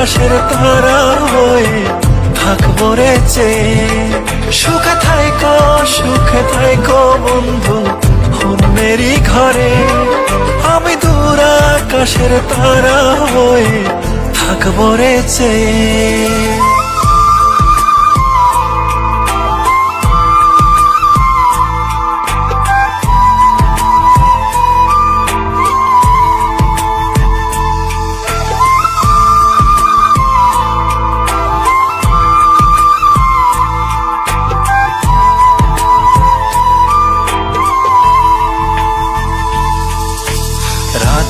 আকাশের তারা হয়ে থাকব রে চেয়ে সুখে থাইকো সুখে থাইকো বন্ধু অন্যেরই ঘরে। আমি দূর আকাশের তারা হয়ে থাকব রে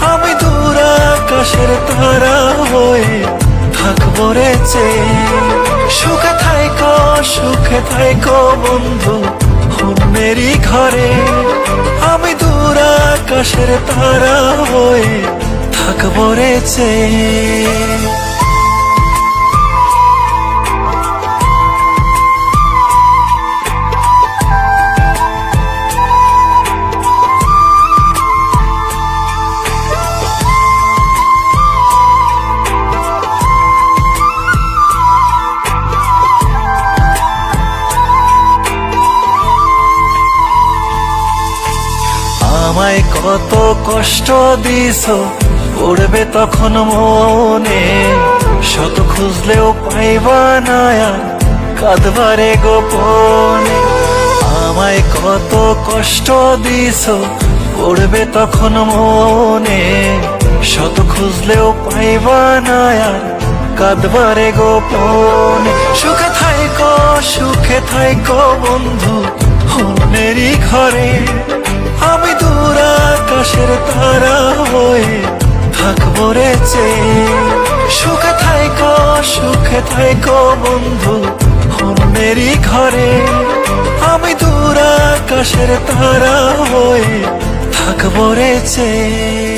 আমি দূর কাশের তারা হয়ে থাকব রে সুখে থাইকো সুখে থাইকো বন্ধু অন্যেরই ঘরে। আমি দূর আকাশের তারা হয়ে থাকব রে কত কষ্ট দিস পড়বে তখন মনে। শত খুঁজলেও পাইবা না কাঁদবারে গোপনে। আমায় কত কষ্ট দিস পড়বে তখন মনে। শত খুঁজলেও পাইবা না কাঁদবারে গোপনে। সুখে থাইকো সুখে থাইকো বন্ধু অন্যেরই ঘরে। আমি দূর আকাশের তারা হয়ে থাকব রে সুখে থাইকো সুখে থাইকো বন্ধু অন্যেরই ঘরে। আমি দূর আকাশের তারা হয়ে থাকব রে চেয়ে।